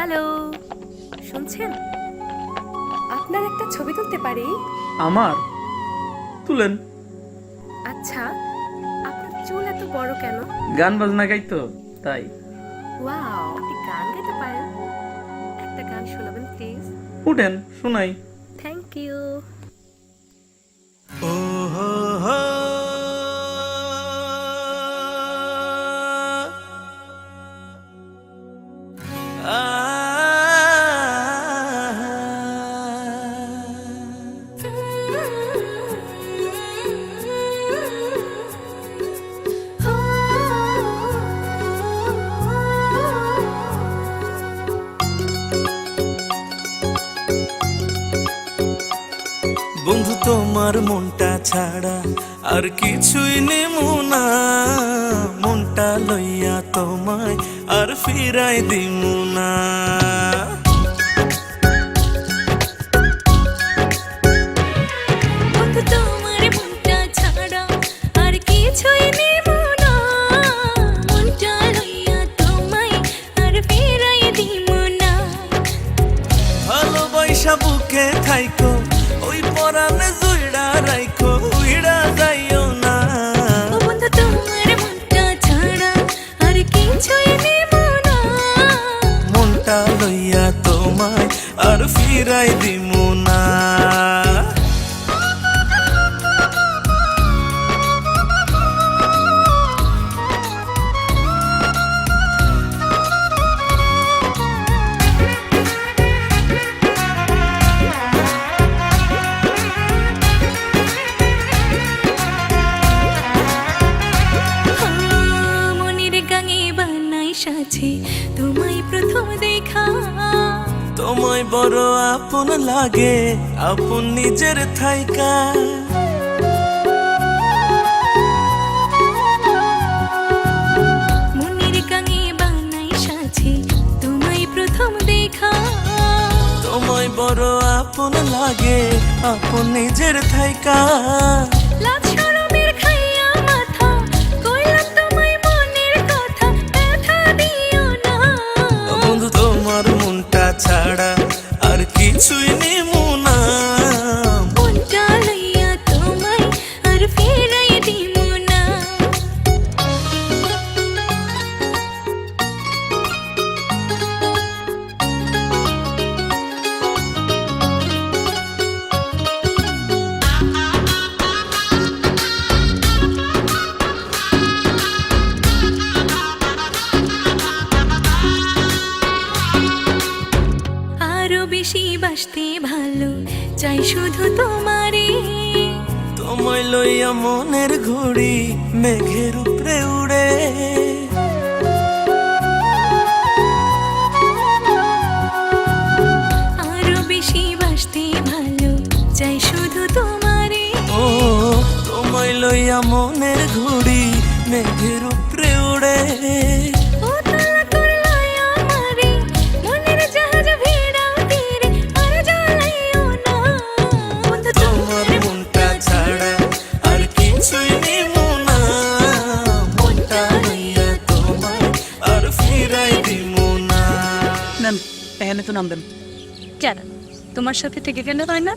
Hello শুনছেন? আপনার একটা ছবি তুলতে পারি? আমার? তুলেন। আচ্ছা আপনার চুল এত বড় কেন? গান বাজনা গাইতো তাই। ওয়াও আপনি গান গাইতে পারেন। একটা গান শোনাবেন প্লিজ। উঠেন শোনাই। থ্যাংক ইউ বন্ধু তোমার মনটা ছাড়া আর কিছুই নেমু না। মনটা লইয়া তোমায় আর ফিরাই দিমু না। বন্ধু তোমার মনটা ছাড়া আর কিছুই নেব না। মনটা লইয়া তোমায় আর ফেরাই দিব না। ভালোবাসা বুকে থাইকো ওই পরানে জুইড়া রাইখো উইড়া যাইও না। বন্ধু তোমার মনটা ছাড়া আর কিছুই নেব না। মনটা লইয়া তোমায় আর ফিরাই দিমু তোমায় প্রথম দেখা। তোমায় বড় আপন লাগে আপন নিজের থাইকা। মনের গাঙে বানাই সাথে তোমায় প্রথম দেখা। তোমায় বড় আপন লাগে আপন নিজের থাইকা। বাসতে ভালো চাই শুধু তোমারে। তোমায় লইয়া মনের ঘুড়ি মেঘের উপরে উড়ে। আরও বেশি বাসতে ভালো চাই শুধু তোমারে। ও তোমায় লইয়া মনের ঘুড়ি মেঘের উপরে উড়ে। নেন এখানে তো নাম দেন কেন তোমার সাথে থেকে কেন হয় না